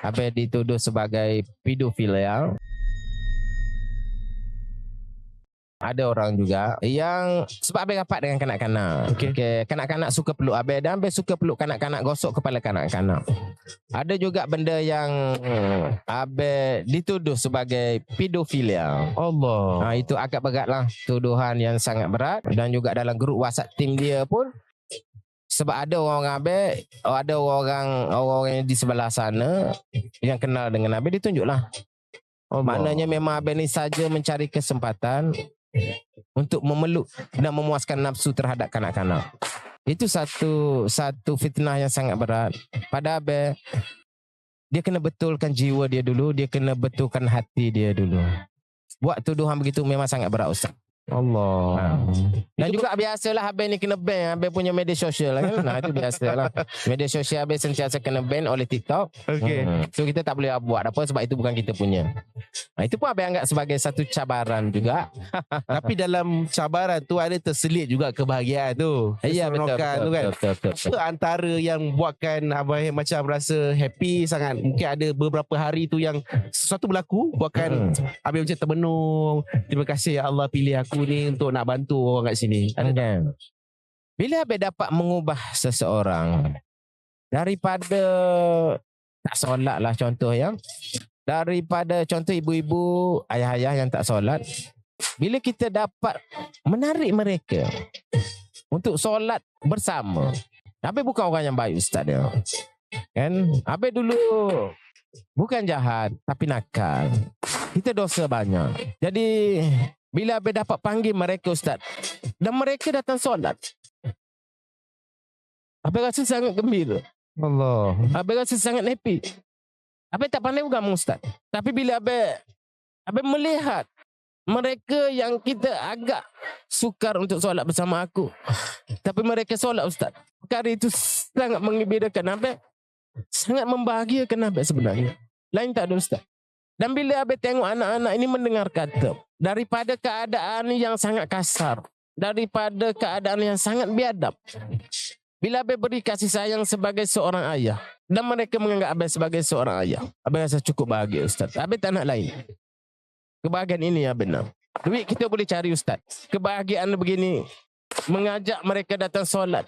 Abe dituduh sebagai pedofil ya. Ada orang juga yang sebab Abe rapat dengan kanak-kanak. Okey. Okay, kanak-kanak suka peluk Abe dan Abe suka peluk kanak-kanak gosok kepala kanak-kanak. Ada juga benda yang hmm, Abe dituduh sebagai pedofilia. Allah. Ha, itu agak berat lah tuduhan yang sangat berat dan juga dalam grup WhatsApp tim dia pun sebab ada orang Abe, ada orang orang yang di sebelah sana yang kenal dengan Abe ditunjuklah. Allah. Maknanya memang Abe ni saja mencari kesempatan untuk memeluk dan memuaskan nafsu terhadap kanak-kanak. Itu satu satu fitnah yang sangat berat. Pada Abe dia kena betulkan jiwa dia dulu, dia kena betulkan hati dia dulu. Buat tuduhan begitu memang sangat berat Ustaz. Allah. Ha. Dan juga biasalah Abang ni kena ban Abang punya media sosial lah kan. Nah itu biasalah. Media sosial Abang sentiasa kena ban oleh TikTok. Okey. Hmm. So kita tak boleh buat apa sebab itu bukan kita punya. Nah, itu pun Abang anggap sebagai satu cabaran juga. Tapi dalam cabaran tu ada terselit juga kebahagiaan tu. Ya betul betul, tu kan. betul, betul, betul. Apa antara yang buatkan Abang macam rasa happy sangat Mungkin ada beberapa hari tu yang Sesuatu berlaku Buatkan Hmm. Abang macam termenung Terima kasih ya Allah pilih aku ni Untuk nak bantu orang kat sini Ada? Kan? Bila Abang dapat mengubah seseorang daripada tak solat lah contoh yang daripada contoh ibu-ibu ayah-ayah yang tak solat bila kita dapat menarik mereka untuk solat bersama. Habis bukan orang yang baik ustaz dia. Kan? Habis dulu bukan jahat tapi nakal. Kita dosa banyak. Jadi bila Habis dapat panggil mereka ustaz dan mereka datang solat Habis rasa sangat gembira. Allah. Abang rasa sangat happy. Abang tak pandai juga ustaz. Tapi bila abang abang melihat mereka yang kita agak sukar untuk solat bersama aku. Tapi mereka solat ustaz. Perkara itu sangat mengembirakan abang. Sangat membahagiakan abang sebenarnya. Lain tak ada ustaz. Dan bila abang tengok anak-anak ini mendengar kata daripada keadaan yang sangat kasar, daripada keadaan yang sangat biadab, bila Abang beri kasih sayang sebagai seorang ayah dan mereka menganggap Abang sebagai seorang ayah, Abang rasa cukup bahagia Ustaz. Abang tak nak lain. Kebahagiaan ini ya benar. Duit kita boleh cari Ustaz. Kebahagiaan begini mengajak mereka datang solat.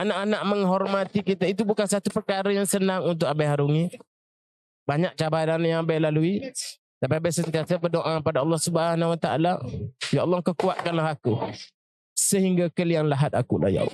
Anak-anak menghormati kita itu bukan satu perkara yang senang untuk Abang harungi. Banyak cabaran yang Abang lalui. Tapi Abang sentiasa berdoa pada Allah Subhanahu Wa Taala, Ya Allah kau kuatkanlah aku sehingga kalian lahat aku lah ya.